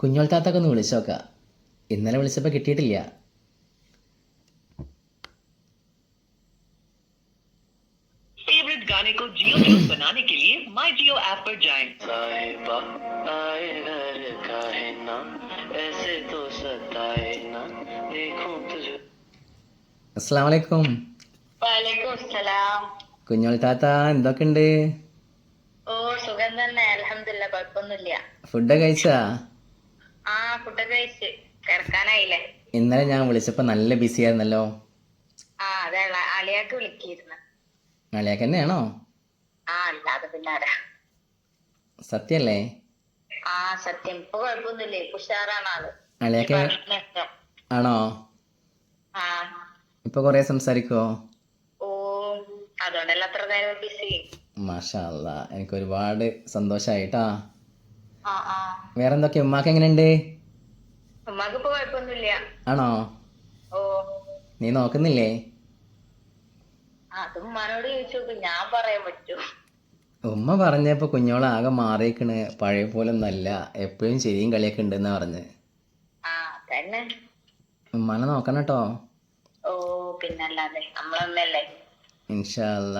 കുഞ്ഞോൾ താത്തൊക്കെ ഒന്ന് വിളിച്ചോക്ക ഇന്നലെ വിളിച്ചപ്പോൾ കിട്ടിയിട്ടില്ല फेवरेट गाने को जियो ट्यून बनाने के लिए माई जियो ऐप पर जाएं। साहिबा आए घर काहे ना ऐसे तो सताए ना देखूं तुझे അസ്സാം വലൈക്കും വലൈക്കും സലാം കുഞ്ഞോൾ താത്ത എന്തൊക്കെയുണ്ട് ഓ സുഖം തന്നെ അലഹമില്ല കുഴപ്പമൊന്നുമില്ല ഫുഡൊക്കെ കഴിച്ചാ ഇന്നലെ ഞാൻ വിളിച്ചപ്പോ നല്ല ബിസി ആയിരുന്നല്ലോ. അളിയാക്ക് തന്നെയാണോ? സത്യല്ലേ? ആ സത്യം. ഇപ്പൊ കൊറേ സംസാരിക്കോ. ആണോ മാഷാ എനിക്ക് ഒരുപാട് സന്തോഷായിട്ടാ. വേറെ എന്തൊക്കെ ഉമ്മാക്ക് എങ്ങനെയുണ്ട്? ആണോ? നീ നോക്കുന്നില്ലേ? ഉമ്മ പറഞ്ഞപ്പോ കുഞ്ഞോളെ ആകെ മാറിയേക്കണ്. പഴയ പോലെ ഒന്നല്ല. എപ്പോഴും ശരിയും കളിയൊക്കെ ഉണ്ടെന്നാ പറഞ്ഞ്. ഉമ്മാനെ നോക്കണം കേട്ടോ ഓ പിന്നല്ലാതെ. നമ്മളൊന്നല്ലേ ഇൻഷാ അല്ല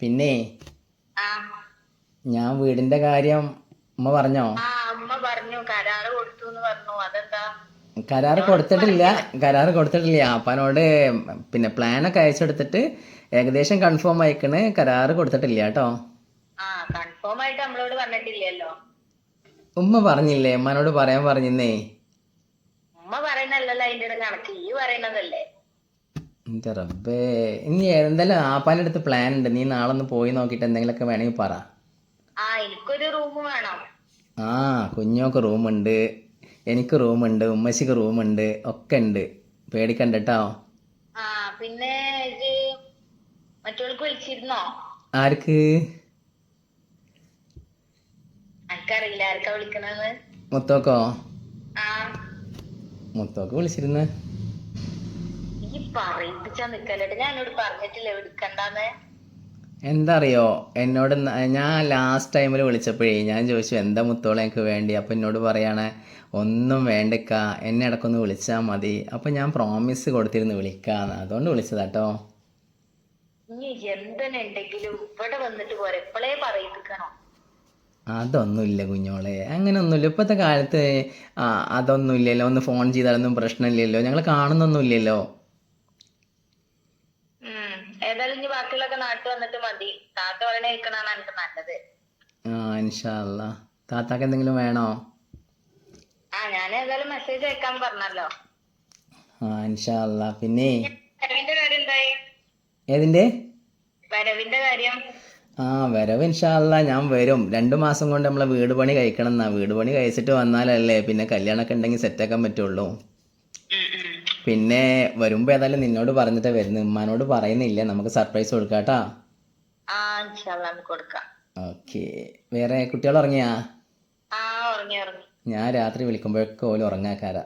പിന്നെ ഞാൻ വീടിന്റെ കാര്യം ഉമ്മ പറഞ്ഞോ? അമ്മ പറഞ്ഞു. കരാറ് കൊടുത്തു എന്ന് പറഞ്ഞു. അതെന്താ? കരാറ് കൊടുത്തിട്ടില്ല. കരാറ് കൊടുത്തിട്ടില്ല. അപ്പനോട് പിന്നെ പ്ലാനൊക്കെ അയച്ചെടുത്തിട്ട് ഏകദേശം കൺഫേം ആയിക്കണ്. കരാറ് കൊടുത്തിട്ടില്ല കേട്ടോ. കൺഫേം ആയിട്ട് നമ്മളോട് പറഞ്ഞിട്ടില്ലല്ലോ. ഉമ്മ പറഞ്ഞില്ലേ? ഉമ്മനോട് പറയാൻ പറഞ്ഞിന്നേ. ഉമ്മ അതിന്റെ കണക്ക്. ഈ എന്റെ റബ്ബേ. ഇനി എന്തായാലും ആപ്പാന്റെ അടുത്ത് പ്ലാൻ ഉണ്ട്? നീ നാളെ ഒന്ന് പോയി നോക്കിയിട്ട് എന്തെങ്കിലുമൊക്കെ വേണമെങ്കിൽ പറ. ആ കുഞ്ഞോക്ക് റൂമുണ്ട് എനിക്ക് റൂമുണ്ട് ഉമ്മശിക്ക് റൂമുണ്ട് ഒക്കെ ഉണ്ട്. പേടിക്കണ്ട കേട്ടോ പിന്നെ വിളിച്ചിരുന്നോ? ആർക്ക്? എനിക്കറിയില്ല ആർക്കാ വിളിക്കണെന്ന്. മുത്തോക്കോ? മുത്തോക്ക് വിളിച്ചിരുന്നു. ഈ പറയിപ്പിച്ചാ നിക്കല്ലേട്ട് ഞാൻ എന്നോട് പറഞ്ഞിട്ടില്ല വിളിക്കണ്ടെന്ന്. എന്താ അറിയോ എന്നോട് ഞാൻ ലാസ്റ്റ് ടൈമിൽ വിളിച്ചപ്പോഴേ ഞാൻ ചോദിച്ചു എന്താ മുത്തോളം എനിക്ക് വേണ്ടി? അപ്പോൾ എന്നോട് പറയാണ് ഒന്നും വേണ്ടക്ക എന്നെ ഇടക്കൊന്ന് വിളിച്ചാൽ മതി. അപ്പം ഞാൻ പ്രോമിസ് കൊടുത്തിരുന്നു വിളിക്കാന്ന്. അതുകൊണ്ട് വിളിച്ചതാ കേട്ടോ ഇവിടെ വന്നിട്ട് പോരെ? എപ്പോഴേ പറയിപ്പിക്കണോ. അതൊന്നുമില്ല കുഞ്ഞോളെ അങ്ങനെ ഒന്നുമില്ല ഇപ്പോഴത്തെ കാലത്ത് അതൊന്നുമില്ലല്ലോ. അതൊന്നും ഇല്ലല്ലോ ഒന്ന് ഫോൺ ചെയ്താലൊന്നും പ്രശ്നമില്ലല്ലോ. ഞങ്ങൾ കാണുന്നൊന്നുമില്ലല്ലോ. ഏതായാലും നാട്ടിൽ വന്നിട്ട് മതി. താത്ത പറയണ കേൾക്കണാണ് എനിക്ക് നല്ലത്. ആ ഇൻഷാല്ല താത്താക്ക് എന്തെങ്കിലും വേണോ? ആ ഞാൻ ഏതായാലും മെസ്സേജ് അയക്കാൻ പറഞ്ഞല്ലോ. ആ ഇൻഷാല്ല പിന്നെ? വരവിന്റെ കാര്യം എന്തായി? ഏതിന്റെ വരവിന്റെ കാര്യം. ആ വരവ് ഇൻഷാല്ല ഞാൻ വരും. രണ്ട് മാസം കൊണ്ട് നമ്മളെ വീട് പണി കഴിക്കണം എന്നാ വീട് പണി കഴിച്ചിട്ട് വന്നാലല്ലേ പിന്നെ കല്യാണൊക്കെ ഉണ്ടെങ്കിൽ സെറ്റാക്കാൻ പറ്റുള്ളൂ. പിന്നെ വരുമ്പോൾ ഏതായാലും നിന്നോട് പറഞ്ഞിട്ട് വരുന്നത് ഉമ്മാനോട് പറയുന്നില്ല. നമുക്ക് സർപ്രൈസ് കൊടുക്കാം കേട്ടാ. ഓക്കെ വേറെ കുട്ടികൾ ഉറങ്ങിയാ? ഞാൻ രാത്രി വിളിക്കുമ്പോഴൊക്കെ ഓൽ ഉറങ്ങാക്കാരാ.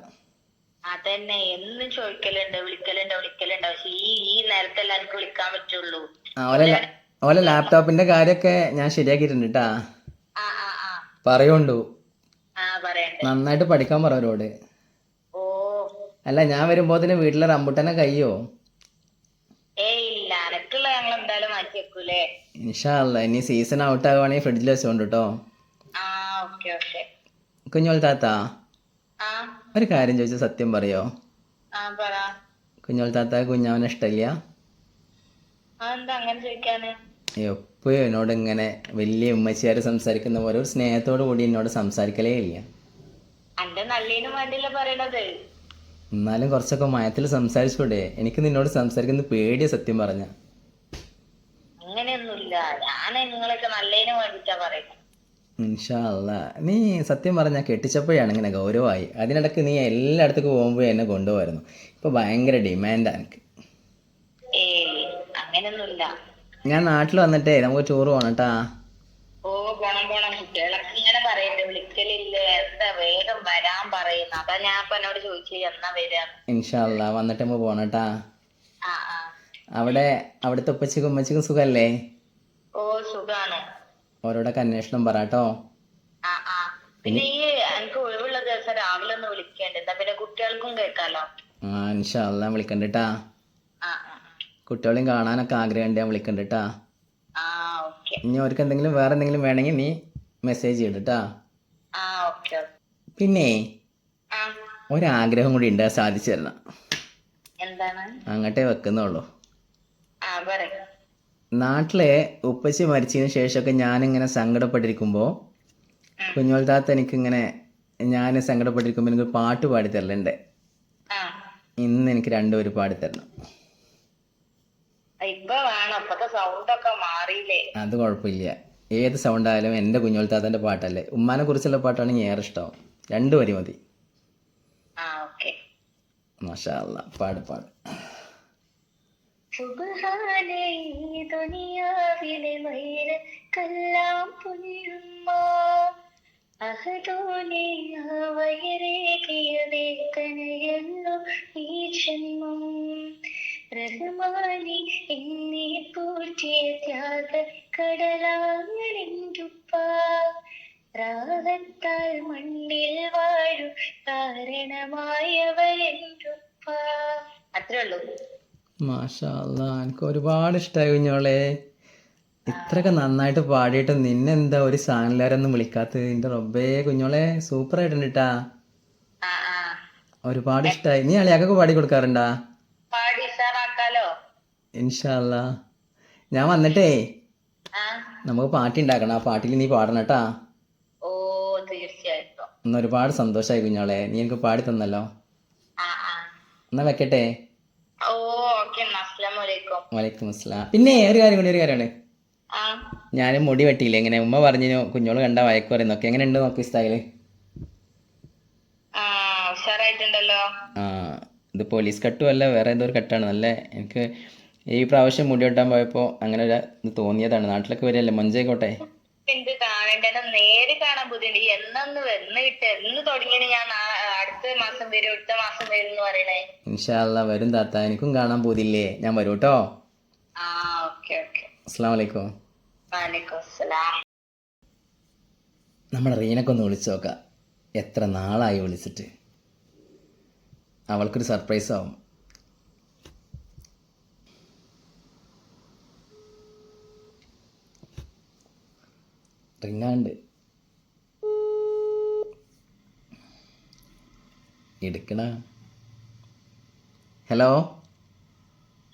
അതന്നെ. എന്നും ചോദിക്കലുണ്ട്. വിളിക്കലുണ്ട് വിളിക്കലുണ്ട്. പക്ഷെ ഈ ഈ നേരത്തെല്ലാം എനിക്ക് വിളിക്കാൻ പറ്റുള്ളൂ. ഓലെ ലാപ്ടോപ്പിന്റെ കാര്യമൊക്കെ ഞാൻ ശരിയാക്കിയിട്ടുണ്ട് കേട്ടാ പറയുണ്ടു. നന്നായിട്ട് പഠിക്കാൻ പറ അവരോട് അല്ല ഞാൻ വരുമ്പോ തന്നെ വീട്ടിലെ റംബുട്ടനെ കയ്യോ ഇൻഷാല്ല ഇനി സീസൺ ഔട്ട് ആവുകയാണെങ്കിൽ ഫ്രിഡ്ജിൽ വെച്ചോണ്ട് കേട്ടോ കുഞ്ഞോൾ താത്ത? ഒരു കാര്യം ചോദിച്ചാൽ സത്യം പറയോ? കുഞ്ഞോൾ താത്ത കുഞ്ഞാവനെ ഇഷ്ടമില്ല എപ്പോഴും എന്നോട് ഇങ്ങനെ വലിയ ഉമ്മച്ചിയാര് സംസാരിക്കുന്ന പോലെ ഒരു സ്നേഹത്തോടു കൂടി എന്നോട് സംസാരിക്കലേ ഇല്ല. പറയണത്? എന്നാലും കുറച്ചൊക്കെ മയത്തിൽ സംസാരിച്ചൂടെ. എനിക്ക് നിന്നോട് സംസാരിക്കുന്ന പേടിയ സത്യം പറഞ്ഞ. അങ്ങനെയൊന്നുമില്ല. ഞാൻ നിങ്ങളൊക്കെ നല്ലതിന് വേണ്ടിട്ടാ പറയുന്നത് ഇൻഷാ അല്ല നീ സത്യം പറഞ്ഞാൽ കെട്ടിച്ചപ്പോഴാണ് ഇങ്ങനെ ഗൗരവമായി. അതിനിടക്ക് നീ എല്ലായിടത്തേക്ക് പോകുമ്പോൾ എന്നെ കൊണ്ടുപോയിരുന്നു ഇപ്പൊ ഭയങ്കര ഡിമാൻഡ് എനിക്ക്. ഞാൻ നാട്ടിൽ വന്നിട്ടേ നമുക്ക് ടൂർ പോകണം കേട്ടാ ഞാൻ ഇപ്പൊ എന്നോട് ചോദിച്ചു എന്നാ വരാന്ന് ഇൻഷാ അല്ല വന്നിട്ട് നമ്മൾ പോകണം കേട്ടാ. ആ ആ. അവിടെ അവിടുത്തെ ഉപ്പച്ചക്കും ഉമ്മച്ചക്കും സുഖല്ലേ? ഓ സുഖാണ്. ഓരോടൊക്കെ അന്വേഷണം പറ കേട്ടോ. ആ ആ. പിന്നെ ഈ എനിക്ക് ഒഴിവുള്ള ദിവസം രാവിലെ ഒന്ന് വിളിക്കണ്ട. എന്താ പിന്നെ കുട്ടികൾക്കും കേൾക്കാലോ? ആ ഇൻഷാല്ല വിളിക്കണ്ടിട്ടാ ആ ആ കുട്ടികളെയും കാണാനൊക്കെ ആഗ്രഹമുണ്ട് ഞാൻ വിളിക്കണ്ടിട്ടാ ആ ഓക്കെ. ഇനി അവർക്ക് എന്തെങ്കിലും വേറെ എന്തെങ്കിലും വേണമെങ്കിൽ നീ മെസ്സേജ് ചെയ്തിട്ടാ ആ ഓക്കെ. പിന്നെ ഒരാഗ്രഹം കൂടി ഉണ്ട് സാധിച്ചു തരണം. അങ്ങോട്ടേ വെക്കുന്നുള്ളൂ. നാട്ടിലെ ഉപ്പച്ചി മരിച്ചതിന് ശേഷമൊക്കെ ഞാനിങ്ങനെ സങ്കടപ്പെട്ടിരിക്കുമ്പോൾ കുഞ്ഞോൾ താത്ത എനിക്കിങ്ങനെ ഞാൻ സങ്കടപ്പെട്ടിരിക്കുമ്പോൾ എനിക്ക് പാട്ട് പാടി തരലുണ്ട്. ഇന്ന് എനിക്ക് രണ്ടുപേര് പാടി തരണം. അത് കുഴപ്പമില്ല. ഏത് സൗണ്ട് ആയാലും എന്റെ കുഞ്ഞോൾ താത്തന്റെ പാട്ടല്ലേ. ഉമ്മാനെ കുറിച്ചുള്ള പാട്ടാണ് എനിക്ക് ഏറെ ഇഷ്ടം. രണ്ടു വരി മതി. മാഷാ അല്ലാ പാട് പാട്. ൂറ്റിയ ത്യാഗ കടലാങ്ങനെന്തുപ്പ രാഗത്താൽ മണ്ണിൽ വാഴും കാരണമായവരെന്തുപ്പ അത്രേ ഉള്ളൂ. എനിക്ക് ഒരുപാട് ഇഷ്ടമായി കുഞ്ഞോളെ ഇത്രയൊക്കെ നന്നായിട്ട് പാടിയിട്ട് നിന്നെന്താ ഒരു സാനലാരൊന്നും വിളിക്കാത്തത്? നിന്റെ റബ്ബേ കുഞ്ഞോളെ സൂപ്പർ ആയിട്ടുണ്ട് കേട്ടാ ഒരുപാട് ഇഷ്ടമായി നീ അളിയാക്കൊക്കെ പാടി കൊടുക്കാറുണ്ടാ? ഇൻഷാല്ല ഞാൻ വന്നിട്ടേ നമുക്ക് പാട്ടി ഉണ്ടാക്കണം ആ പാട്ടിൽ നീ പാടണം കേട്ടാ ഇന്ന് ഒരുപാട് സന്തോഷമായി കുഞ്ഞോളെ. നീ എനിക്ക് പാടി തന്നല്ലോ. എന്നാ വെക്കട്ടെ? വലൈക്കും അസ്സലാം. പിന്നെ ഒരു കാര്യം കൂടി ഒരു കാര്യമാണ്. ഞാൻ മുടി വെട്ടിയില്ല എങ്ങനെ ഉമ്മ പറഞ്ഞു കുഞ്ഞോൾ കണ്ട വയക്ക് പറയുന്നൊക്കെ എങ്ങനെ ഉണ്ട് നോക്കി സ്റ്റൈൽ ആ ഇത് പോലീസ് കട്ടും അല്ല വേറെ ഏതോ ഒരു കട്ടാണ് നല്ല എനിക്ക് ഈ പ്രാവശ്യം മുടി വെട്ടാൻ പോയപ്പോൾ അങ്ങനെ ഒരു ഇത് തോന്നിയതാണ്. നാട്ടിലൊക്കെ വരികയല്ലേ മഞ്ചേക്കോട്ടെ കാണണ്ട? നേരെ നേര് കാണാൻ ബുദ്ധിമുട്ട് എന്നന്ന് എന്നൊന്ന് വന്ന് കിട്ടുക എന്ന് തുടങ്ങിയാണ് ഞാൻ അടുത്ത മാസം വരും അടുത്ത മാസം വരും എന്ന് പറയണേ. ഇൻഷാല്ല വരും താത്ത. എനിക്കും കാണാൻ പോതില്ലേ ഞാൻ വരും കേട്ടോ ആ ഓക്കെ ഓക്കെ. അസ്സാം വലൈക്കും വാലേക്കും അസ്സലാം നമ്മുടെ റീനൊക്കെ ഒന്ന് വിളിച്ചു നോക്കാം. എത്ര നാളായി വിളിച്ചിട്ട്? അവൾക്കൊരു സർപ്രൈസ് ആവും റിങ്ങാണ്ട് എടുക്കണ. ഹലോ?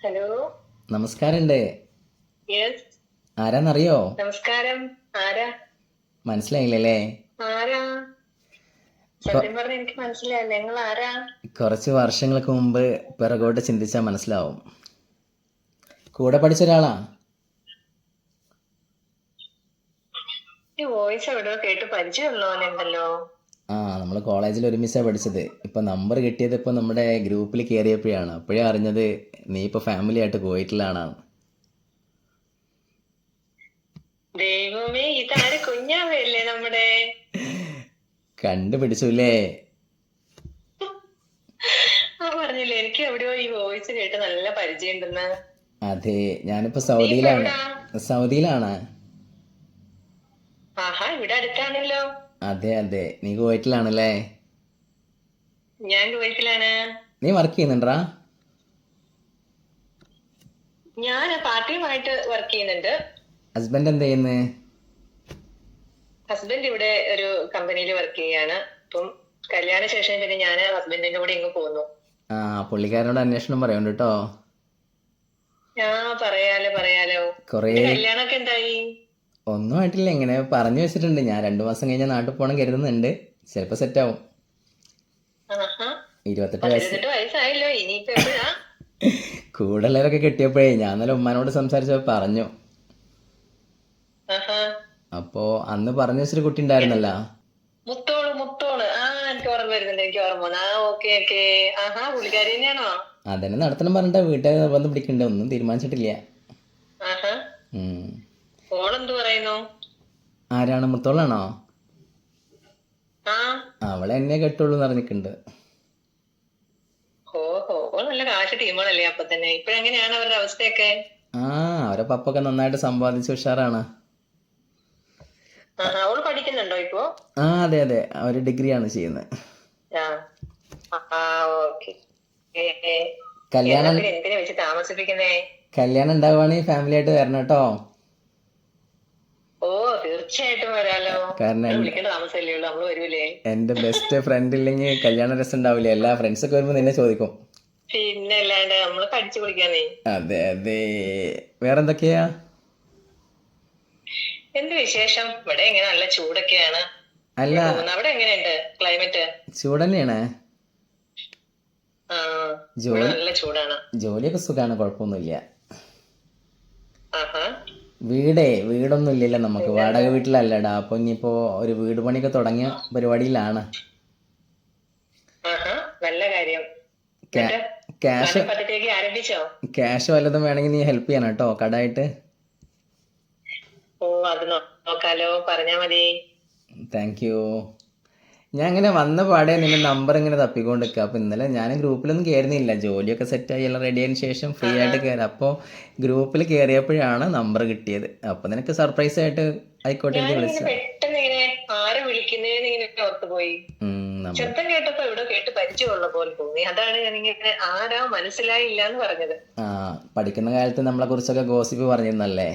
ഹലോ? നമസ്കാരമുണ്ട്. ആരാന്നറിയോ? നമസ്കാരം. ആരാ? മനസ്സിലായില്ലേ. കുറച്ച് വർഷങ്ങൾക്ക് മുമ്പ് പിറകോട്ട് ചിന്തിച്ചാ മനസ്സിലാവും. കൂടെ പഠിച്ച ഒരാളാ? ഈ വോയിസ് എവിടെയോ കേട്ട് പരിചയമുള്ളവനുണ്ടല്ലോ. ആ നമ്മൾ കോളേജിൽ ഒരുമിച്ചാണ് പഠിച്ചത്. ഇപ്പം നമ്പർ കിട്ടിയത് ഇപ്പം നമ്മുടെ ഗ്രൂപ്പിൽ കയറിയപ്പോഴാണ് അപ്പോഴേ അറിഞ്ഞത് നീ ഇപ്പോൾ ഫാമിലി ആയിട്ട് പോയിട്ടുള്ളതാണ് ദൈവമേ ഇതാര് കുഞ്ഞാവല്ലേ നമ്മുടെ? കണ്ടുപിടിച്ചുല്ലേ? പറഞ്ഞില്ലേ എനിക്ക് എവിടെയോ ഈ വോയിസ് കേട്ട് നല്ല പരിചയമുണ്ടെന്ന്. അതെ ഞാനിപ്പോ സൗദിയിലാണ്. സൗദിയിലാണ്. ആഹാ ഇവിടെ അടുത്താണല്ലോ. അതെ അതെ. നീ കുവൈറ്റിലാണല്ലേ? ഞാൻ കുവൈറ്റിലാണ്. നീ വർക്ക് ചെയ്യുന്നുണ്ടാ? ഞാൻ പാർട്ട് ടൈം ആയിട്ട് വർക്ക് ചെയ്യുന്നുണ്ട്. ഹസ്ബൻഡ് എന്താ ചെയ്യുന്നത് ഹസ്ബൻഡ് ഇവിടെ ഒരു കമ്പനിയിൽ വർക്ക് ചെയ്യാണ് അപ്പം കല്യാണ ശേഷം പിന്നെ ഞാൻ ഹസ്ബൻഡിന്റെ കൂടെ ഇങ്ങ് പോന്നു ആ പുള്ളിക്കാരനോട് അന്വേഷണം പറയുന്നുണ്ട് കേട്ടോ. ഞാൻ പറയാലോ പറയാലോ. കല്യാണമൊക്കെ എന്തായി? ഒന്നും ആയിട്ടില്ല. ഇങ്ങനെ പറഞ്ഞു വെച്ചിട്ടുണ്ട്. ഞാൻ രണ്ടു മാസം കഴിഞ്ഞാൽ നാട്ടിൽ പോകണം കരുതുന്നുണ്ട്. ചിലപ്പോൾ സെറ്റാവും ഇരുപത്തെട്ട് വയസ്സ്. കൂടുതലൊക്കെ കിട്ടിയപ്പോഴേ ഞാൻ നല്ല ഉമ്മാനോട് സംസാരിച്ചപ്പോൾ പറഞ്ഞു. അപ്പോ അന്ന് പറഞ്ഞു വെച്ചൊരു കുട്ടി ഉണ്ടായിരുന്നല്ലോ. മുത്തോൾ മുത്തോൾ. ആ എനിക്ക് ഓർമ്മ വരുന്നുണ്ട്. എനിക്ക് ഓർമ്മ ആ ഓക്കെ ഓക്കെ. ആഹാ പുള്ളിക്കാരി തന്നെയാണോ? അതന്നെ നടത്തണം പറഞ്ഞിട്ടാ വീട്ടുകാർ നിർബന്ധം പിടിക്കണ്ട? ഒന്നും തീരുമാനിച്ചിട്ടില്ല. ഓളെന്ത് പറയുന്നു? ആരാണ് മുത്തോളാണോ? അവളെ എന്നെ കെട്ടുള്ളൂ നിറഞ്ഞിട്ടുണ്ട് നല്ല കാശ് ടീമുകളല്ലേ അപ്പൊ തന്നെ. ഇപ്പഴെങ്ങനെയാണ് അവരുടെ അവസ്ഥയൊക്കെ? ആ അവരെ പപ്പൊക്കെ നന്നായിട്ട് സമ്പാദിച്ച് ഉഷാറാണ്. അവൾ പഠിക്കുന്നുണ്ടോ ഇപ്പോ? ആ അതെ അതെ. ഒരു ഡിഗ്രിയാണ് ചെയ്യുന്നത്. കല്യാണം കല്യാണം ഉണ്ടാവുകയാണെങ്കിൽ ഫാമിലി ആയിട്ട് വരണം കേട്ടോ. ഓ തീർച്ചയായിട്ടും വരാലോ. കാരണം വിളിക്കേണ്ട താമസമല്ലേ ഉള്ളൂ നമ്മൾ വരൂലേ എന്റെ ബെസ്റ്റ് ഫ്രണ്ട് ഇല്ലെങ്കിൽ കല്യാണ രസം ഉണ്ടാവില്ല. എല്ലാ ഫ്രണ്ട്സ് ഒക്കെ വരുമ്പോ നിന്നെ ചോദിക്കും. പിന്നെ അല്ലാണ്ട് നമ്മൾ കടിച്ചു കുടിക്കാന്നേ അതെ അതെ. വേറെന്തൊക്കെയാ? എന്ത് വിശേഷം? ഇവിടെ ഇങ്ങനെ നല്ല ചൂടൊക്കെയാണ്. അല്ല. അവിടെ എങ്ങനെയുണ്ട് ക്ലൈമറ്റ് ചൂട് തന്നെയാണ്. ജോലി നല്ല ചൂടാണ്. ജോലിയൊക്കെ സുഖാണ് കുഴപ്പമൊന്നുമില്ല. വീടേ വീടൊന്നും ഇല്ലല്ലോ നമുക്ക്. വാടക വീട്ടിലല്ലടാ. അപ്പൊ ഇനിയിപ്പോ ഒരു വീട് പണിയൊക്കെ തുടങ്ങിയ പരിപാടിയിലാണ്. നല്ല കാര്യം. ക്യാഷ് ക്യാഷ് വല്ലതും വേണമെങ്കിൽ നീ ഹെൽപ്പ് ചെയ്യണം കേട്ടോ കടായിട്ട്. ഓ അത് നോക്കാലോ പറഞ്ഞാ മതി. Thank you. ഞാൻ ഇങ്ങനെ വന്ന പാടെ നിന്റെ നമ്പർ ഇങ്ങനെ തപ്പിക്കൊണ്ട് നിൽക്കുക അപ്പോൾ ഇന്നലെ ഞാൻ ഗ്രൂപ്പിലൊന്നും കയറുന്നില്ല ജോലിയൊക്കെ സെറ്റായി എല്ലാം റെഡി ആയതിനു ശേഷം ഫ്രീ ആയിട്ട് കയറാം അപ്പോൾ ഗ്രൂപ്പിൽ കയറിയപ്പോഴാണ് നമ്പർ കിട്ടിയത്. അപ്പോൾ നിനക്ക് സർപ്രൈസ് ആയിട്ട് ആയിക്കോട്ടെ എനിക്ക് വിളിച്ചു ശബ്ദം കേട്ടപ്പോ ഇവിടെ കേട്ട് പരിചയമുള്ള പോലെ തോന്നി. അതാണ് ഞാൻ ഇങ്ങനെ ആരാ മനസ്സിലായില്ല എന്ന് പറഞ്ഞത്. ആ പഠിക്കുന്ന കാലത്ത് നമ്മളെ കുറിച്ചൊക്കെ ഗോസിപ്പ് പറഞ്ഞിരുന്നല്ലേ?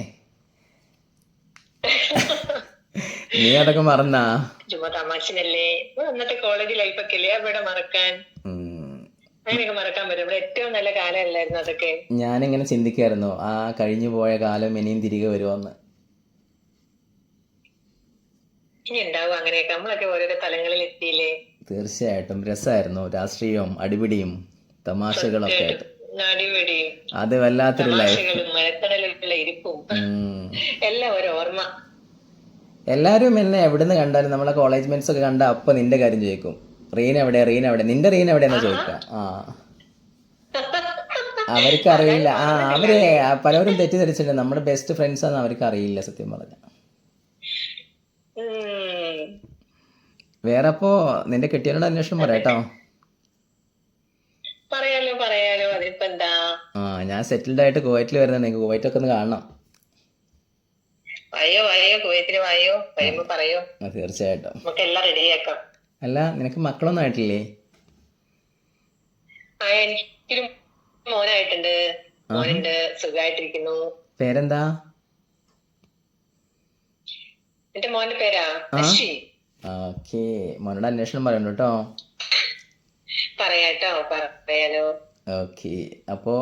നീ അതൊക്കെ മറന്നാ? ചുമ്മാ തമാശനല്ലേ? അന്നത്തെ കോളേജ് ഒക്കെ അല്ലേ അവിടെ മറക്കാൻ. അങ്ങനെയൊക്കെ മറക്കാൻ പറ്റും. ഇവിടെ ഏറ്റവും നല്ല കാലമല്ലായിരുന്നു അതൊക്കെ? ഞാനിങ്ങനെ ചിന്തിക്കായിരുന്നു. ആ കഴിഞ്ഞു പോയ കാലം ഇനിയും തിരികെ വരുമെന്ന് ഇനി ഉണ്ടാവും അങ്ങനെയൊക്കെ. നമ്മളൊക്കെ ഓരോരോ തലങ്ങളിൽ എത്തിയില്ലേ? തീർച്ചയായിട്ടും. രസമായിരുന്നു രാഷ്ട്രീയവും അടിപിടിയും തമാശകളൊക്കെ ആയിട്ട്. അത് വല്ലാത്തൊരു ലൈഫ് ഇരിപ്പും. എല്ലാം ഒരു ഓർമ്മ. എല്ലാവരും എന്നെ എവിടുന്ന് കണ്ടാലും നമ്മളെ കോളേജ് മെൻസ് ഒക്കെ കണ്ട അപ്പൊ നിന്റെ കാര്യം ചോദിക്കും. റീൻ എവിടെ റീൻ എവിടെ? നിന്റെ റീൻ എവിടെയെന്നാ ചോദിക്കാം? ആ. അവർക്ക് അറിയില്ല. ആ അവർ പലവരും തെറ്റിദ്ധരിച്ചിട്ടുണ്ട്. നമ്മുടെ ബെസ്റ്റ് ഫ്രണ്ട്സ് ആണെന്ന് അവർക്ക് അറിയില്ല സത്യം പറഞ്ഞ. വേറെ അപ്പോ നിന്റെ കെട്ടിയവനോട് അന്വേഷണം പറയാട്ടോ പറയാലോ പറയാലോ. അതിനിപ്പോ എന്താ? ആ ഞാൻ സെറ്റിൽഡ് ആയിട്ട് കുവൈറ്റിൽ വരുന്നുണ്ടെങ്കിൽ കുവൈറ്റൊക്കെ ഒന്ന് കാണണം. വായോ വായോ കുവൈത്തിന് വായോ വരുമ്പോ പറയോ? തീർച്ചയായിട്ടും. നമുക്ക് എല്ലാം റെഡിയാക്കാം. അല്ല നിനക്ക് മക്കളൊന്നും ആയിട്ടില്ലേ? ആ എനിക്കൊരു മോനായിട്ടുണ്ട്. മോനുണ്ട് സുഖമായിട്ടിരിക്കുന്നു പേരെന്താ? എന്റെ മോന്റെ പേരാ? ഓക്കെ. മോനോട് അന്വേഷണം പറയണ്ട കേട്ടോ. പറയാട്ടോ പറയാലോ. ഓക്കെ. അപ്പോ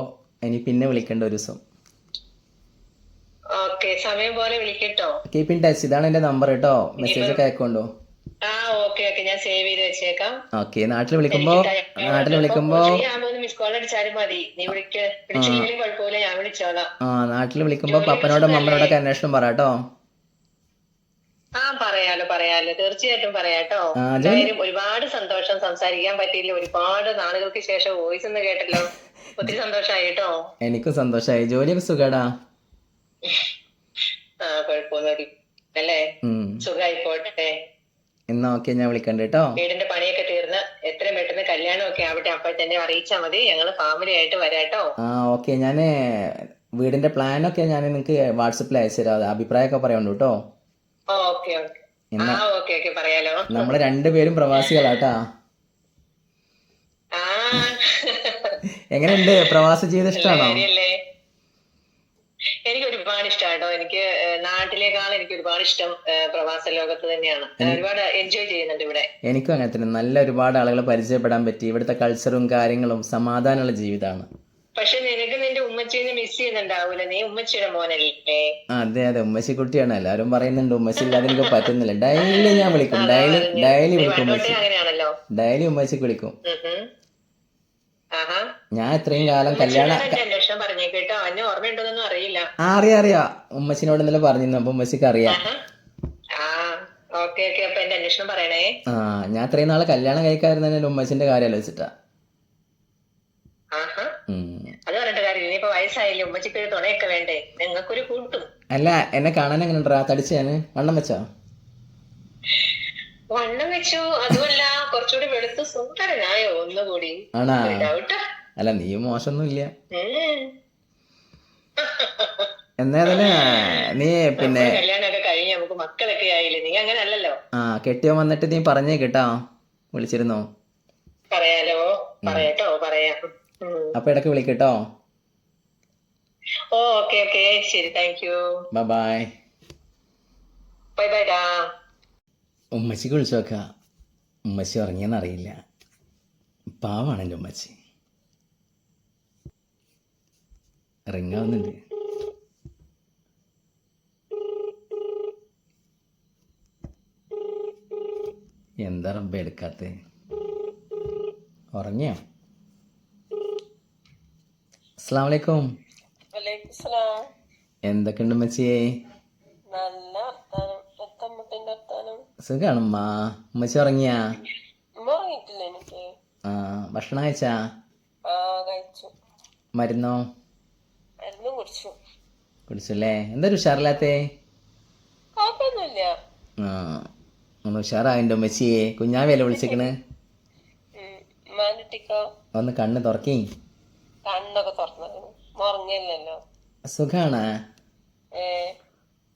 ഇനി പിന്നെ വിളിക്കേണ്ട ഒരു ദിവസം. സമയം പോലെ വിളിക്കട്ടോ. കീപ്പ് ഇൻ ടച്ച് ഇതാണ് എന്റെ നമ്പർ കേട്ടോ മെസ്സേജ് ഒക്കെ അയക്കോണ്ടോ ആ ഓക്കെ ഓക്കെ. ഞാൻ സേവ് ചെയ്ത് വെച്ചേക്കാം. ഓക്കെ നാട്ടിൽ വിളിക്കുമ്പോ നാട്ടിൽ വിളിക്കുമ്പോ ആ. നാട്ടിൽ വിളിക്കുമ്പോ പപ്പനോടും മമ്മനോടൊക്കെ അന്വേഷണം പറയാട്ടോ പറയാലോ പറയാലോ. തീർച്ചയായിട്ടും പറയാട്ടോ എന്തായാലും ഒരുപാട് സന്തോഷം. സംസാരിക്കാൻ പറ്റിയില്ല. ഒരുപാട് നാളുകൾക്ക് ശേഷം വോയിസ് ഒന്ന് കേട്ടല്ലോ. ഒത്തിരി സന്തോഷമായി കേട്ടോ എനിക്കും സന്തോഷമായി ജോലിയൊക്കെ സുഖാടാ. ആ കുഴപ്പമൊന്നുമില്ല അല്ലേ? പോട്ടെ എന്നാ ഓക്കെ ഞാൻ വിളിക്കണ്ട കേട്ടോ. വീടിന്റെ പണിയൊക്കെ തീർന്ന് എത്രയും പെട്ടെന്ന് കല്യാണം ഒക്കെ ആവട്ടെ. അപ്പോൾ തന്നെ അറിയിച്ചാൽ മതി. ഞങ്ങൾ ഫാമിലി ആയിട്ട് വരാട്ടോ ആ ഓക്കെ ഞാൻ വീടിന്റെ പ്ലാനൊക്കെ ഞാൻ നിങ്ങൾക്ക് വാട്സപ്പിൽ അയച്ചു തരാം. അത് അഭിപ്രായമൊക്കെ പറയണ്ടു കേട്ടോ. പറയാലോ. നമ്മൾ രണ്ടുപേരും പ്രവാസികളാട്ടാ എങ്ങനെയുണ്ട്? പ്രവാസ ജീവിതം ഇഷ്ടമാണോ കാര്യല്ലേ എനിക്ക് ഒരുപാട് ഇഷ്ടമാട്ടോ എനിക്ക് ഏഹ്, നാട്ടിലേക്കാൾ എനിക്ക് ഒരുപാട് ഇഷ്ടം പ്രവാസ ലോകത്ത് തന്നെയാണ്. ഒരുപാട് എൻജോയ് ചെയ്യുന്നുണ്ട് ഇവിടെ. എനിക്കും അങ്ങനെ തന്നെ. നല്ല ഒരുപാട് ആളുകളെ പരിചയപ്പെടാൻ പറ്റി. ഇവിടുത്തെ കൾച്ചറും കാര്യങ്ങളും സമാധാനമുള്ള ജീവിതമാണ്. പക്ഷെ നിനക്ക് നിന്റെ ഉമ്മച്ചീനെ മിസ് ചെയ്യുന്നുണ്ടാവൂല. നീ ഉമ്മച്ചിയുടെ മോനല്ലേ? അതെ അതെ. ഉമ്മച്ചി കുട്ടിയാണ് എല്ലാവരും പറയുന്നുണ്ട് ഉമ്മച്ചി ഇല്ലാതെ എനിക്ക് പറ്റുന്നില്ല. ഡെയിലി ഞാൻ വിളിക്കും. ഡെയിലി ഡെയിലി വിളിക്കും അങ്ങനെയാണല്ലോ. ഡെയിലി ഉമ്മച്ചിക്ക് വിളിക്കും. ഞാൻ ഇത്രയും കാലം കല്യാണ അറിയാം അറിയാം. ഉമ്മച്ചിനോട് ഇന്നലെ പറഞ്ഞിരുന്നു അപ്പൊ ഉമ്മച്ചിക്ക് അറിയാം. ആ ഞാൻ ഇത്രയും നാളെ കല്യാണം കഴിക്കാതിരുന്ന ഉമ്മച്ചിന്റെ കാര്യം ആലോചിച്ചിട്ടാ. അല്ല എന്നെ കാണാൻ എങ്ങനെ ഉണ്ടാ തടിച്ച് ഞാൻ. വണ്ണം വെച്ചോ? വണ്ണം വെച്ചു. അതുമല്ല കുറച്ചുകൂടി വെളുത്ത് സുന്ദരനായോ ഒന്നുകൂടി. ആണാ? അല്ല നീ മോശമൊന്നുമില്ല. എന്നാ തന്നെ നീ പിന്നെ നമ്മുടെ കല്യാണമൊക്കെ കഴിഞ്ഞ് നമുക്ക് മക്കളൊക്കെ ആയില്ലേ? നീ അങ്ങനെ അല്ലല്ലോ ആ കെട്ടിയോ വന്നിട്ട് നീ പറഞ്ഞേ കേട്ടോ. വിളിച്ചിരുന്നോ? പറയാലോ. പറയാട്ടോ പറയാം. ഉം. അപ്പൊ ഇടയ്ക്ക് വിളിക്കട്ടോ. ഓ ഓക്കെ ഓക്കെ. ശരി thank you bye bye bye bye ഡാ. ഉമ്മച്ചിക്ക് വിളിച്ചു നോക്കുക ഉമ്മച്ചി ഉറങ്ങിയെന്നറിയില്ല പാവാണ് എന്റെ ഉമ്മച്ചി. റിങ്ങാവുന്നുണ്ട് എന്താ റബ്ബ എടുക്കാത്ത? ഉറങ്ങിയോ? അസ്സാം വലൈക്കും എന്തൊക്കെയുണ്ട് ഉമ്മച്ചിയെ? സുഖാണമ്മ. ഉമ്മച്ചി ഉറങ്ങിയാ? ആ ഭക്ഷണം കഴിച്ചാ? മരുന്നോ? മരുന്ന് കുടിച്ചു. കുടിച്ചല്ലേ? എന്താ ഉഷാറില്ലാത്തേ? ആ ഒന്ന് ഉഷാറായിന്റെ ഉമ്മച്ചിയെ. കുഞ്ഞാവിയല്ലേ വിളിച്ചിക്കണ്. വിളിച്ചേക്കണ് ഒന്ന് കണ്ണ് തുറക്കി. കണ്ണൊക്കെ തുറന്നു. സുഖാണ്.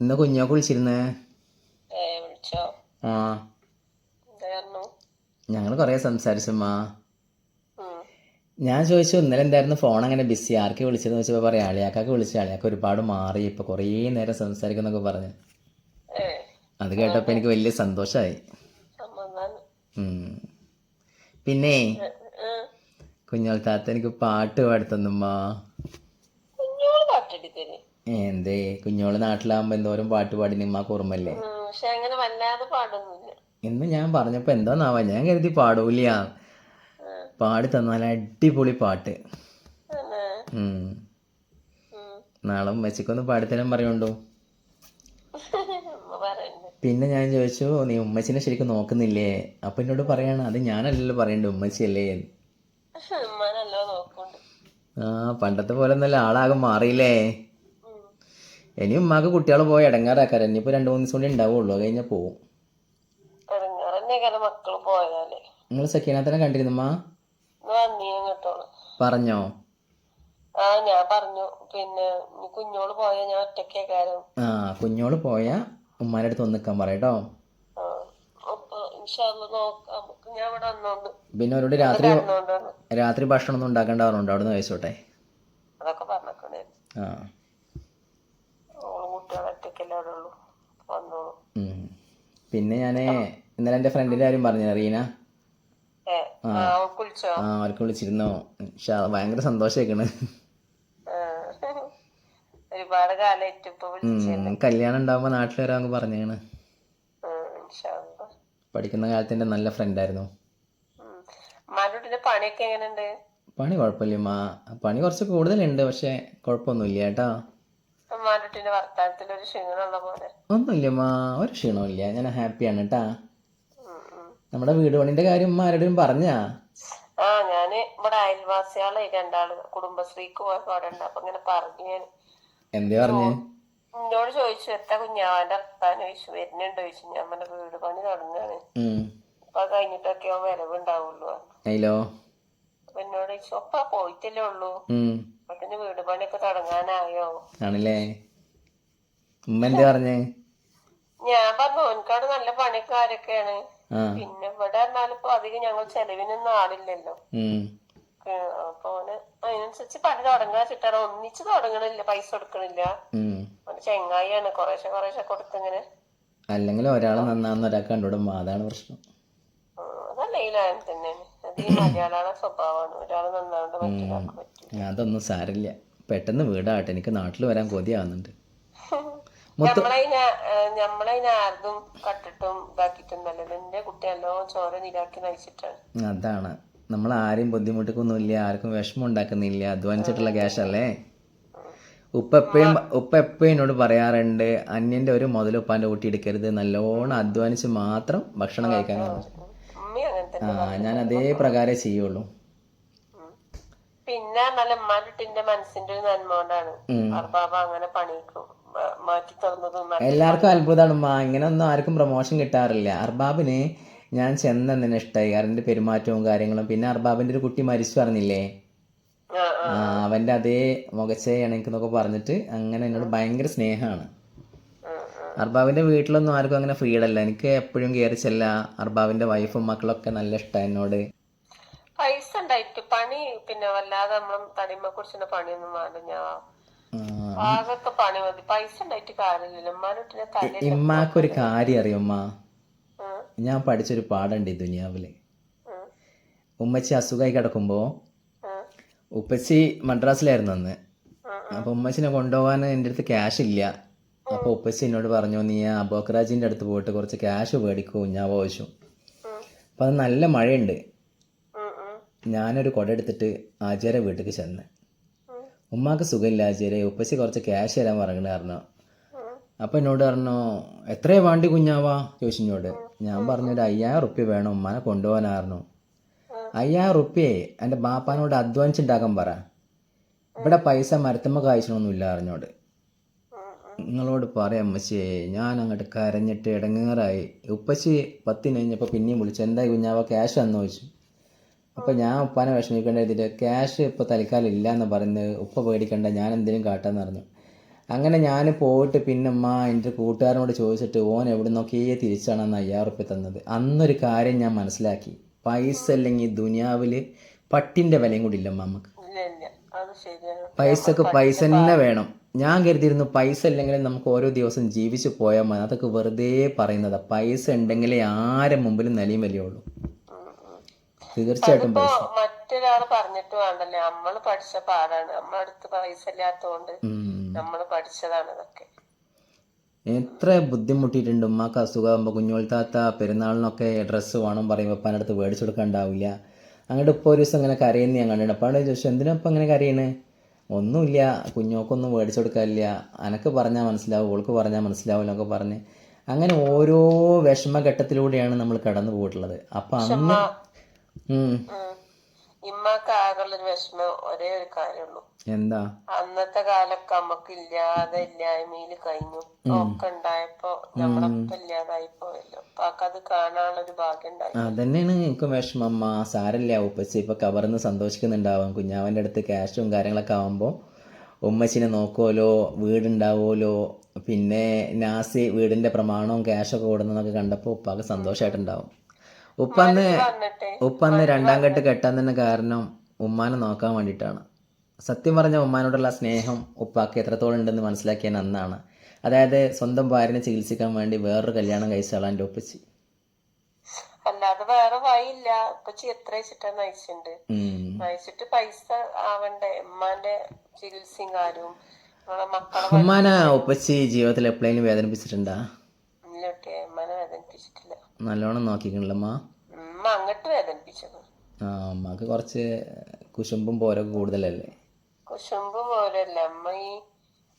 ഇന്ന് കുഞ്ഞോക്ക് വിളിച്ചിരുന്ന്. ആ ഞങ്ങൾ കുറേ സംസാരിച്ചമ്മാ. ഞാൻ ചോദിച്ചു ഇന്നലെ എന്തായിരുന്നു ഫോൺ അങ്ങനെ ബിസി ആർക്ക് വിളിച്ചതെന്ന് വെച്ചപ്പോൾ പറയാം അളിയാക്കാക്ക് വിളിച്ച അളിയാക്ക ഒരുപാട് മാറി ഇപ്പോൾ കുറേ നേരം സംസാരിക്കുന്നൊക്കെ പറഞ്ഞു. അത് കേട്ടപ്പോൾ എനിക്ക് വലിയ സന്തോഷമായി പിന്നെ ഏ, കുഞ്ഞോൾ താത്ത എനിക്ക് പാട്ട് പാടുത്തന്നുമ്മ എന്തേ? കുഞ്ഞോൾ നാട്ടിലാവുമ്പോ എന്തോരം പാട്ട് പാടി നിമ്മക്ക് ഓർമ്മല്ലേ പക്ഷെ അങ്ങനെ വല്ലാതെ പാടുന്നില്ല ഇന്ന് ഞാൻ പറഞ്ഞപ്പോ എന്താന്നാവാ? ഞാൻ കരുതി പാടൂല പാടി തന്നാൽ അടിപൊളി പാട്ട്. നാളെ ഉമ്മച്ചിക്കൊന്ന് പാടിത്തരാൻ പറയുണ്ടോ? പിന്നെ ഞാൻ ചോദിച്ചു നീ ഉമ്മച്ചിനെ ശരിക്കും നോക്കുന്നില്ലേ? അപ്പൊ എന്നോട് പറയാണ് അത് ഞാനല്ലല്ലോ പറയണ്ടേ ഉമ്മച്ചിയല്ലേ. ആ പണ്ടത്തെ പോലെ ഒന്നല്ല ആളാകെ മാറിയില്ലേ. ഇനി ഉമ്മാക്ക് കുട്ടികൾ പോയി ഇടങ്ങാറാക്കാറ് ഇനിയിപ്പോൾ രണ്ട് മൂന്ന് ദിവസം കൂടി ഉണ്ടാവുള്ളൂ. അത് കഴിഞ്ഞാൽ പോവും. നിങ്ങൾ സക്കീനാത്തനെ കണ്ടിരുന്നമ്മാ പറഞ്ഞോ? ആ ഞാൻ പറഞ്ഞു. പിന്നെ കുഞ്ഞോൾ പോയാ ഞാൻ ഒറ്റക്കേക്കാരം ആ കുഞ്ഞോൾ പോയാ ഉമ്മാരെ അടുത്ത് ഒന്ന് നിൽക്കാൻ പറയട്ടോ പിന്നെ അവരോട് രാത്രി രാത്രി ഭക്ഷണം ഒന്നും ഉണ്ടാക്കേണ്ട പറഞ്ഞുണ്ട് അവിടെ നിന്ന് കഴിച്ചോട്ടെ. അതൊക്കെ പറഞ്ഞേക്കണേ. ആ. അവിടെ ഉള്ളൂ. വന്നോളൂ. പിന്നെ ഞാൻ ഇന്നലെ എന്റെ ഫ്രണ്ടിന്റെ കാര്യം പറഞ്ഞു റീന? ആ. അവർക്ക് വിളിച്ചിരുന്നോ. ഭയങ്കര സന്തോഷമായിക്കണ് ഒരുപാട് കല്യാണം ഉണ്ടാവുമ്പോ നാട്ടിൽ വരാൻ പറഞ്ഞാണ് പഠിക്കുന്ന കാലത്ത് എന്റെ നല്ല ഫ്രണ്ടായിരുന്നു. ഉമ്മാരുടെ പണിയൊക്കെ എങ്ങനെയുണ്ട്? പണി കുഴപ്പമില്ല പണി കുറച്ച് കൂടുതലുണ്ട് പക്ഷെ കുഴപ്പമൊന്നുമില്ല കേട്ടോ. ഉമ്മാരുടെ വർത്താനത്തിൽ ഒരു ക്ഷീണമുള്ള പോലെ. ഒന്നുമില്ല മാ ഒരു ക്ഷീണമില്ല ഞാൻ ഹാപ്പിയാണ് കേട്ടാ. നമ്മുടെ വീട് പണിന്റെ കാര്യം ആരുടെയും ആരോടും പറഞ്ഞാ? ആ ഞാൻ ഇവിടെ അയൽവാസികളെ രണ്ടാൾ കുടുംബശ്രീക്ക് പോയപ്പോ അവിടെ ഉണ്ട് അപ്പൊ ഇങ്ങനെ പറഞ്ഞു ഞാൻ. എന്തേ പറഞ്ഞു? എന്നോട് ചോദിച്ചു എത്ര കുഞ്ഞാവന്റെ അപ്പാന്ന് ചോദിച്ചു വരുന്നുണ്ടോ? ചോദിച്ചു. ഞാൻ പറഞ്ഞ വീട് പണി തുടങ്ങാണ്. അപ്പൊ കഴിഞ്ഞിട്ടൊക്കെ അവൻ വരവുണ്ടാവുള്ളൂ. അപ്പൊ എന്നോട് ചോദിച്ചു ഒപ്പ പോയിട്ടല്ലേ ഉള്ളൂ? ഉം. അപ്പത്തിന് വീട് പണിയൊക്കെ തുടങ്ങാനായോ? ആണല്ലേ? ഉമ്മ എന്തേ പറഞ്ഞേ? ഞാൻ പറഞ്ഞു ഓൻകാട് നല്ല പണിക്കാരൊക്കെയാണ്. പിന്നെ ഇവിടെ എന്നാലിപ്പോ അധികം ഞങ്ങൾ ചെലവിനൊന്നും ആളില്ലല്ലോ. അപ്പൊ ഓന് അതിനനുസരിച്ച് പണി തുടങ്ങാൻ ചിട്ടാണ് ഒന്നിച്ച് തുടങ്ങണില്ല പൈസ കൊടുക്കണില്ല. ഉം. ചെങ്ങായിയാണ് കുറേശ്ശെ കുറേശ്ശെ കൊടുത്തിങ്ങനെ. അല്ലെങ്കിൽ ഒരാളെ നന്നാന്ന് ഒരാൾക്ക് കണ്ടുവിടുമ്പോ അതാണ് പ്രശ്നം. അതല്ലേ ഈ ലായം തന്നെയാണ്. അത് ഈ മലയാളിയുടെ സ്വഭാവമാണ്. ഒരാൾ നന്നാണ്ട് മറ്റൊരാൾക്ക് പറ്റില്ല അതൊന്നും സാരില്ല പെട്ടെന്ന് വീടാട്ടെ എനിക്ക് നാട്ടിൽ വരാൻ കൊതിയാവുന്നുണ്ട്. എന്റെ കുട്ടി ചോര നീരാക്കി നയിച്ചിട്ടാണ് അതാണ്. നമ്മൾ ആരെയും ബുദ്ധിമുട്ടിക്കൊന്നുമില്ല. ആർക്കും വിഷമം ഉണ്ടാക്കുന്നില്ല. അധ്വാനിച്ചിട്ടുള്ള ക്യാഷ് അല്ലേ ഉപ്പ എപ്പോഴും ഉപ്പ എപ്പോഴും എന്നോട് പറയാറുണ്ട് അന്യന്റെ ഒരു മുതൽ ഉപ്പാന്റെ കൂട്ടി എടുക്കരുത്. നല്ലോണം അധ്വാനിച്ച് മാത്രം ഭക്ഷണം കഴിക്കാൻ ആ ഞാൻ അതേ പ്രകാരം ചെയ്യുള്ളൂ. പിന്നെ നല്ല ഉമ്മാന്റെ മനസ്സിന്റെ ഒരു നന്മ കൊണ്ടാണ് അർബാബ അങ്ങനെ പണിക്കും മാറ്റി എല്ലാവർക്കും അത്ഭുതമാണ് ഉമ്മ. ഇങ്ങനെയൊന്നും ആർക്കും പ്രൊമോഷൻ കിട്ടാറില്ല. അർബാബിന് ഞാൻ ചെന്നെന്നെ ഇഷ്ടമായി കാരണം എന്റെ പെരുമാറ്റവും കാര്യങ്ങളും. പിന്നെ അർബാബിന്റെ ഒരു കുട്ടി മരിച്ചു പറഞ്ഞില്ലേ? അവന്റെ അതേ മുഖച്ചയാണ് എനിക്കെന്നൊക്കെ പറഞ്ഞിട്ട് അങ്ങനെ എന്നോട് ഭയങ്കര സ്നേഹമാണ്. അർബാബിന്റെ വീട്ടിലൊന്നും ആർക്കും അങ്ങനെ ഫ്രീഡല്ല എനിക്ക് എപ്പോഴും കയറി ചെല്ല. അർബാബിന്റെ വൈഫും മക്കളൊക്കെ നല്ല ഇഷ്ടമാണ് എന്നോട്. ഉണ്ടായിട്ട് പണി പിന്നെ വല്ലാതെ നമ്മൾ തടിമ കുറിച്ചുള്ള പണിയൊന്നും വേണ്ട ഞാൻ ആകൊക്കെ പണി മതി. പൈസ ഉണ്ടായിട്ട് കാര്യമില്ല ഉമ്മാനൊട്ടിനെ തല ഇമ്മാക്കൊരു കാര്യം അറിയോ ഉമ്മ? ഞാൻ പഠിച്ചൊരു പാടുണ്ട് ദുനിയാവിൽ. ഉമ്മച്ചി അസുഖമായി കിടക്കുമ്പോൾ ഉപ്പച്ചി മദ്രാസിലായിരുന്നു അന്ന്. അപ്പോൾ ഉമ്മച്ചിനെ കൊണ്ടുപോകാൻ എന്റെ അടുത്ത് ക്യാഷ് ഇല്ല. അപ്പോൾ ഉപ്പച്ചി എന്നോട് പറഞ്ഞു നീ ആ അബോക്രാജിന്റെ അടുത്ത് പോയിട്ട് കുറച്ച് ക്യാഷ് മേടിക്കൂ ഞാൻ ചോദിച്ചു. അപ്പോൾ അത് നല്ല മഴയുണ്ട്. ഞാനൊരു കുട എടുത്തിട്ട് ആചാര്യ വീട്ടിലേക്ക് ചെന്ന്. ഉമ്മാക്ക് സുഖമില്ല ആചാര്യ ഉപ്പച്ചി കുറച്ച് ക്യാഷ് തരാൻ പറഞ്ഞു പറഞ്ഞു. അപ്പം എന്നോട് പറഞ്ഞു എത്രയാ വേണ്ടി കുഞ്ഞാവാ? ചോദിച്ചു എന്നോട് ഞാൻ പറഞ്ഞു ഒരു അയ്യായിരം റുപ്യ വേണം ഉമ്മാനെ കൊണ്ടുപോകാനായിരുന്നു അയ്യായിരം റുപ്യയെ എന്റെ ബാപ്പാനോട് അധ്വാനിച്ചുണ്ടാക്കാൻ പറ. ഇവിടെ പൈസ മരത്തമ്മ കായ്ച്ചണമൊന്നുമില്ല അറിഞ്ഞോട് നിങ്ങളോട് പറയാം അമ്മച്ചേ ഞാൻ അങ്ങോട്ട് കരഞ്ഞിട്ട് ഇടങ്ങേറായി. ഉപ്പച്ചി പത്തിന് കഴിഞ്ഞപ്പോൾ പിന്നെയും വിളിച്ചു എന്തായി കുഞ്ഞാവ ക്യാഷ് തന്നു? ചോദിച്ചു. അപ്പോൾ ഞാൻ ഉപ്പാനെ വിഷമിക്കേണ്ട ഇതിൽ ക്യാഷ് ഇപ്പോൾ തൽക്കാലം ഇല്ല എന്ന് പറഞ്ഞ് ഉപ്പ പേടിക്കണ്ട ഞാൻ എന്തിനും കാട്ടാന്ന് പറഞ്ഞു. അങ്ങനെ ഞാൻ പോയിട്ട് പിന്നെ അമ്മ എന്റെ കൂട്ടുകാരനോട് ചോദിച്ചിട്ട് ഓൻ എവിടെ നോക്കിയേ തിരിച്ചാണ് അന്ന് അയ്യായിരം തന്നത്. അന്നൊരു കാര്യം ഞാൻ മനസ്സിലാക്കി. പൈസ അല്ലെങ്കിൽ ദുനിയാവിൽ പട്ടിന്റെ വിലയും കൂടി ഇല്ല നമുക്ക് പൈസക്ക് പൈസ തന്നെ വേണം. ഞാൻ കരുതിയിരുന്നു പൈസ ഇല്ലെങ്കിൽ നമുക്ക് ഓരോ ദിവസം ജീവിച്ചു പോയാൽ മതി. അതൊക്കെ വെറുതെ പറയുന്നതാ. പൈസ ഉണ്ടെങ്കിലേ ആരെ മുമ്പിലും നിലയും വിലയുള്ളൂ. തീർച്ചയായിട്ടും പൈസ. മറ്റൊരാൾ പറഞ്ഞിട്ട് വേണ്ടല്ലേ? നമ്മൾ പഠിച്ച പാടാണ്. നമ്മളടുത്ത് പൈസ ഇല്ലാത്തോണ്ട് നമ്മൾ പഠിച്ചതാണ് ഇതൊക്കെ. എത്ര ബുദ്ധിമുട്ടിയിട്ടുണ്ട്? ഉമ്മാക്ക് അസുഖമാകുമ്പോൾ കുഞ്ഞോൾ താത്ത പെരുന്നാളിനൊക്കെ ഡ്രസ്സ് വേണം പറയുമ്പോൾ അടുത്ത് മേടിച്ചു കൊടുക്കാണ്ടാവില്ല. അങ്ങോട്ട് ഇപ്പോൾ ഒരു ദിവസം ഇങ്ങനെ കരയുന്ന ഞാൻ കണ്ടിട്ടുണ്ട്. അപ്പോൾ അവിടെ ചോദിച്ചു എന്തിനാ ഇപ്പം അങ്ങനെ കരയണേ? ഒന്നുമില്ല. കുഞ്ഞോക്കൊന്നും മേടിച്ചു കൊടുക്കാനില്ല. അനക്ക് പറഞ്ഞാൽ മനസ്സിലാവും. ഓൾക്ക് പറഞ്ഞാൽ മനസ്സിലാവില്ല എന്നൊക്കെ പറഞ്ഞ് അങ്ങനെ ഓരോ വിഷമഘട്ടത്തിലൂടെയാണ് നമ്മൾ കടന്നു പോയിട്ടുള്ളത് അപ്പം അന്ന് ഇമ്മക്ക് ആകെയുള്ളൊരു വിഷമം ഒരേ ഒരു കാര്യമുള്ളൂ. എന്താ? അന്നത്തെ കാലൊക്കെ നമുക്ക് ഇല്ലാതെ ഇല്ലായ്മയിൽ കഴിഞ്ഞു. ഒക്കെ ഉണ്ടായപ്പോ നമ്മളൊക്കെ ഇല്ലാതായി പോയല്ലോ. അപ്പൊ അത് കാണാനുള്ളൊരു ഭാഗ്യം ഉണ്ടായി അതന്നെയാണ് എനിക്ക് വിഷമം. അമ്മ സാരല്ല. ഉപ്പച്ചി ഇപ്പൊ കവർന്ന് സന്തോഷിക്കുന്നുണ്ടാവും. കുഞ്ഞാവന്റെ അടുത്ത് ക്യാഷും കാര്യങ്ങളൊക്കെ ആവുമ്പോ ഉമ്മച്ചിനെ നോക്കുമല്ലോ വീടുണ്ടാവുമല്ലോ പിന്നെ നാസി വീടിന്റെ പ്രമാണവും ക്യാഷൊക്കെ ഓടുന്നതൊക്കെ കണ്ടപ്പോൾ ഉപ്പാക്ക് സന്തോഷമായിട്ടുണ്ടാവും ഉപ്പ അന്ന് വന്നിട്ട്. ഉപ്പ അന്ന് രണ്ടാം കെട്ട് കെട്ടാൻ തന്നെ കാരണം ഉമ്മാനെ നോക്കാൻ വേണ്ടിയിട്ടാണ്. സത്യം പറഞ്ഞ ഉമ്മാനോടുള്ള സ്നേഹം ഉപ്പാക്ക് എത്രത്തോളം ഉണ്ടെന്ന് മനസ്സിലാക്കിയ അന്നാണ് അതായത് സ്വന്തം ഭാര്യനെ ചികിത്സിക്കാൻ വേണ്ടി വേറൊരു കല്യാണം കഴിച്ചാളാൻ ഒപ്പിച്ച് എന്റെ ഉപ്പച്ചി. അല്ലാതെ വേറെ വഴിയില്ല. ഉപ്പച്ചി എത്ര വെച്ചിട്ടാ നയിച്ചിട്ടുണ്ട് നയിച്ചിട്ട് പൈസ ആവണ്ടേ? ഉമ്മാന്റെ ചികിത്സയും കാര്യവും. ഉമ്മാനെ ഉപ്പച്ചി ജീവിതത്തിൽ എപ്പോഴെങ്കിലും വേദനിപ്പിച്ചിട്ടുണ്ടാ? ഇല്ലട്ടെ ഉമ്മാനെ വേദനിപ്പിച്ചിട്ടില്ല. നല്ലോണം നോക്കിക്കണല്ലമ്മ ഉമ്മ. അങ്ങോട്ട് വേദനിപ്പിച്ചത്. ആ അമ്മയ്ക്ക് കുറച്ച് കുശുമ്പും പോരൊക്കെ കൂടുതലല്ലേ? കുശുമ്പ് പോലല്ല അമ്മ ഈ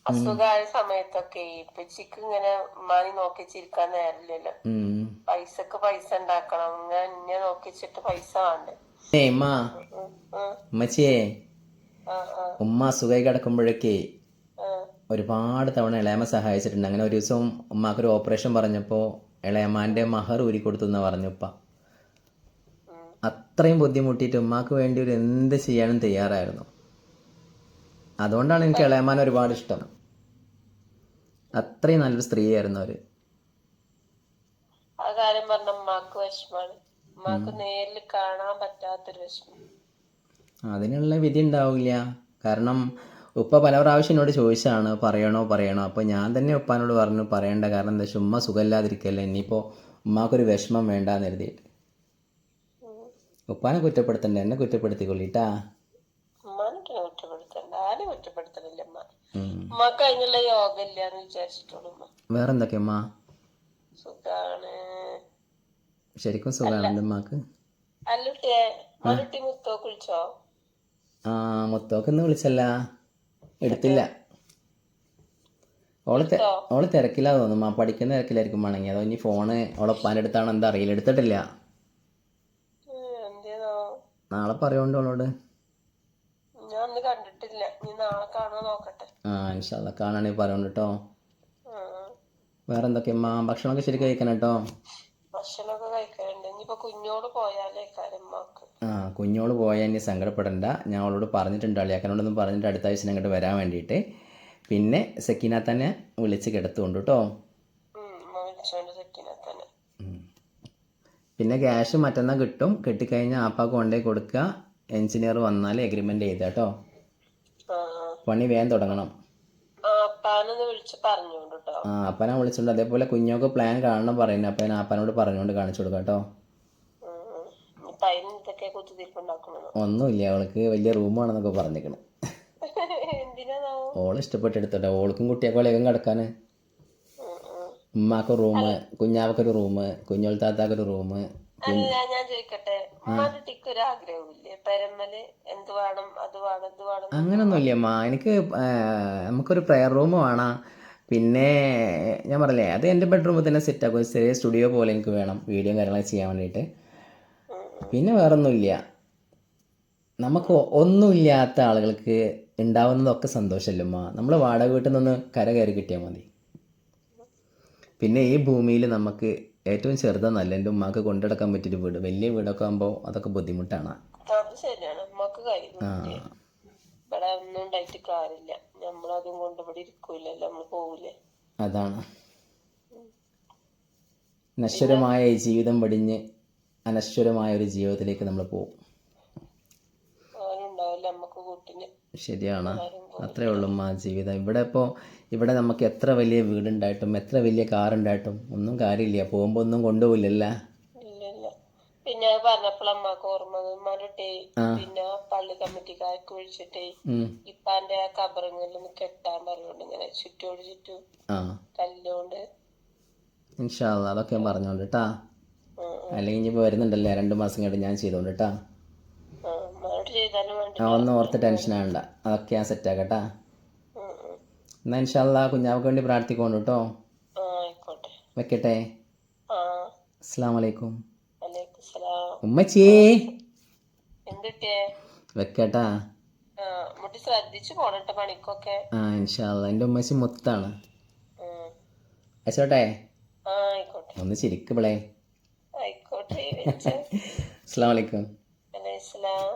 അസുഖമായ സമയത്തൊക്കെ ഇപ്പച്ചിക്ക് ഇങ്ങനെ ഉമ്മാനി നോക്കി ചിരിക്കാൻ നേരില്ലല്ലോ ഉം. പൈസക്ക് പൈസ ഉണ്ടാക്കണം. ഇങ്ങനെ ഇന്നെ നോക്കിച്ചിട്ട് പൈസ വേണ്ടേ? ഏയ് ഉമ്മ. ഉം, ഉം, ഉമ്മച്ചിയേ. ആ, ആ, ഉമ്മ സുഖമായി കിടക്കുമ്പോഴൊക്കെ ആ. ഒരുപാട് തവണ ഇളയമ്മ സഹായിച്ചിട്ടുണ്ട്. അങ്ങനെ ഒരു ദിവസം ഉമ്മാക്കൊരു ഓപ്പറേഷൻ പറഞ്ഞപ്പോൾ ഇളയമ്മാന്റെ മഹർ ഊരി കൊടുത്തു പറഞ്ഞു ഉപ്പ. അത്രയും ബുദ്ധിമുട്ടിയിട്ട് ഉമ്മാക്ക് വേണ്ടി ഒരു എന്ത് ചെയ്യാനും തയ്യാറായിരുന്നു. അതുകൊണ്ടാണ് എനിക്ക് ഇളയമാൻ ഒരുപാട് ഇഷ്ടം. അത്രയും നല്ലൊരു സ്ത്രീയായിരുന്നു അവർ. ആ കാര്യം പറഞ്ഞ ഉമ്മാക്ക് വിഷമാണ്. ഉമ്മാക്ക് നേരിൽ കാണാൻ പറ്റാത്തൊരു വിഷമം. അതിനുള്ള വിധി ഉണ്ടാവില്ല. കാരണം ഉപ്പ പല പ്രാവശ്യം എന്നോട് ചോദിച്ചാണ് പറയണോ പറയണോ? അപ്പോൾ ഞാൻ തന്നെ ഉപ്പാനോട് പറഞ്ഞു പറയേണ്ട കാരണം എന്താ വെച്ചാൽ ഉമ്മ സുഖമില്ലാതിരിക്കല്ലേ ഇനിയിപ്പോൾ ഉമ്മാക്കൊരു വിഷമം വേണ്ടാന്ന് എഴുതിയിട്ട് ഉപ്പാനെ കുറ്റപ്പെടുത്തണ്ട എന്നെ കുറ്റപ്പെടുത്തിക്കൊള്ളിട്ടാ? കുറ്റപ്പെടുത്തണ്ട ഉമ്മ. ശരിക്കും സുഖമാണല്ലോ ഉമ്മാക്ക്? ആ മുത്തോക്കൊന്ന് വിളിച്ചല്ല? എടുത്തില്ല. ഓൾ ഓൾ തിരക്കില്ലാ തോന്നുന്നു. ആ പഠിക്കുന്ന തിരക്കിലായിരിക്കും വേണമെങ്കിൽ അതോ ഇനി ഫോണ് ഓളെ അടുത്താണോ എന്താ അറിയില്ല. എടുത്തിട്ടില്ല. നാളെ പറയുന്നുണ്ട് ഓളോട്. ഞാൻ കണ്ടിട്ടില്ല. നീ നാളെ കാണാൻ നോക്കട്ടെ. ആ ഇൻഷാല്ല കാണാണെങ്കിൽ പറയുന്നുണ്ട് കേട്ടോ വേറെന്തൊക്കെയാ ഭക്ഷണമൊക്കെ ശരിക്കും കഴിക്കണം കേട്ടോ ഭക്ഷണമൊക്കെ കഴിക്കലുണ്ട് ഇനിയിപ്പോ കുഞ്ഞോട് പോയാലേ ആ കുഞ്ഞോൾ പോയാൽ ഇനി സങ്കടപ്പെടണ്ട. ഞാൻ അവളോട് പറഞ്ഞിട്ടുണ്ട് അളിയാക്കനോടൊന്നും പറഞ്ഞിട്ട് അടുത്ത ആഴ്ച അങ്ങോട്ട് വരാൻ വേണ്ടിയിട്ട്. പിന്നെ സെക്കീന തന്നെ വിളിച്ച് കിടത്തുകൊണ്ട് കേട്ടോ. പിന്നെ ക്യാഷ് മറ്റന്നാ കിട്ടും. കിട്ടിക്കഴിഞ്ഞാൽ ആപ്പാക്ക് കൊണ്ടുപോയി കൊടുക്കുക. എഞ്ചിനീയർ വന്നാൽ എഗ്രിമെന്റ് ചെയ്താ കേട്ടോ. പണി വേഗം തുടങ്ങണം. പറഞ്ഞോണ്ട് കേട്ടോ ആ അപ്പനെ വിളിച്ചിട്ടുണ്ട് അതേപോലെ കുഞ്ഞോക്ക് പ്ലാൻ കാണണം പറയുന്നു. അപ്പൻ ഞാൻ അപ്പനോട് പറഞ്ഞുകൊണ്ട് കാണിച്ചു കൊടുക്കാം കേട്ടോ ഒന്നുമില്ല അവൾക്ക് വലിയ റൂമാണെന്നൊക്കെ പറഞ്ഞിരിക്കണം ഓൾ ഇഷ്ടപ്പെട്ടെടുത്തോട്ടെ ഓൾക്കും കുട്ടിയൊക്കെ വേഗം കിടക്കാന്. ഉമ്മാക്ക് റൂം കുഞ്ഞാവക്കൊരു റൂം കുഞ്ഞോൾ താത്താക്കൊരു റൂം ഞാൻ ചോദിക്കട്ടെ ഒരു ആഗ്രഹമില്ലേ പെരമ്മൽ എന്ത് വേണം അത് വേണം ഇത് വേണം അങ്ങനൊന്നുമില്ല അമ്മ എനിക്ക് നമുക്കൊരു പ്രെയർ റൂം വേണം. പിന്നെ ഞാൻ പറഞ്ഞില്ലേ അത് എന്റെ ബെഡ്റൂമിൽ തന്നെ സെറ്റ് ആക്കും. ചെറിയ സ്റ്റുഡിയോ പോലെ എനിക്ക് വേണം വീഡിയോ കാര്യങ്ങളൊക്കെ ചെയ്യാൻ വേണ്ടിയിട്ട്. പിന്നെ വേറൊന്നുമില്ല. നമുക്ക് ഒന്നുമില്ലാത്ത ആളുകൾക്ക് ഉണ്ടാവുന്നതൊക്കെ സന്തോഷമല്ലമ്മ നമ്മൾ വാടക വീട്ടിൽ നിന്ന് കര കയറി കിട്ടിയാൽ മതി. പിന്നെ ഈ ഭൂമിയിൽ നമുക്ക് ഏറ്റവും ചെറുതെന്നല്ല എന്റെ ഉമ്മാക്ക് കൊണ്ടെടുക്കാൻ പറ്റിയൊരു വീട് വലിയ വീടൊക്കെ ആകുമ്പോൾ അതൊക്കെ ബുദ്ധിമുട്ടാണ്. ആ. ഇവിടെ ഒന്നും ഉണ്ടായിട്ട് കാര്യമില്ല. നമ്മളതും കൊണ്ട് ഇവിടെ ഇരിക്കൂലല്ലോ നമ്മൾ പോവില്ലേ അതാണ്. നശ്വരമായ ഈ ജീവിതം വെടിഞ്ഞ് അനശ്വരമായ ഒരു ജീവിതത്തിലേക്ക് നമ്മൾ പോകും. ശരിയാണ്. അത്രേ ഉള്ളൂ ആ ജീവിതം. ഇവിടെ ഇപ്പോൾ ഇവിടെ നമുക്ക് എത്ര വലിയ വീടുണ്ടായിട്ടും എത്ര വലിയ കാറുണ്ടായിട്ടും ഒന്നും കാര്യമില്ല. പോകുമ്പോൾ ഒന്നും കൊണ്ടുപോയില്ലല്ല പിന്നെ അത് പറഞ്ഞപ്പോൾ അമ്മയ്ക്ക് ഓർമ്മ പിന്നെ പള്ളി കമ്മിറ്റിക്കാർക്ക് വിളിച്ചിട്ട്. ഇപ്പാന്റെ ആ കബറിങ്ങളിൽ ഒന്ന് കെട്ടാൻ പറഞ്ഞോണ്ട് ഇങ്ങനെ ചുറ്റോട് ചുറ്റും കല്ലുകൊണ്ട് അതൊക്കെ ഞാൻ പറഞ്ഞോണ്ട് കേട്ടാ അല്ലെങ്കിൽ ഇനി വരുന്നുണ്ടല്ലേ രണ്ടു മാസം കഴിഞ്ഞ് ഞാൻ ചെയ്തോണ്ട് കേട്ടാ ഒന്നും ഓർത്ത് ടെൻഷൻ ആവണ്ട. അതൊക്കെ ഞാൻ സെറ്റ് ആക്കട്ടാ. എന്നാ ഇൻഷാല്ല കുഞ്ഞാവക്ക് വേണ്ടി പ്രാർത്ഥിക്കോണ്ട് കേട്ടോ വെക്കട്ടെ? അസ്സാം വലൈക്കും ഉമ്മച്ചി. വെക്കട്ടാ. ശ്രദ്ധിച്ചു പോണട്ടെ പണിക്കൊക്കെ. ആ ഇൻഷാല്ല എന്റെ ഉമ്മച്ചി മുത്താണ്. അച്ചോട്ടെ ഒന്ന് ചിരിക്കുമ്പളേ അസ്സലാമലൈക്കും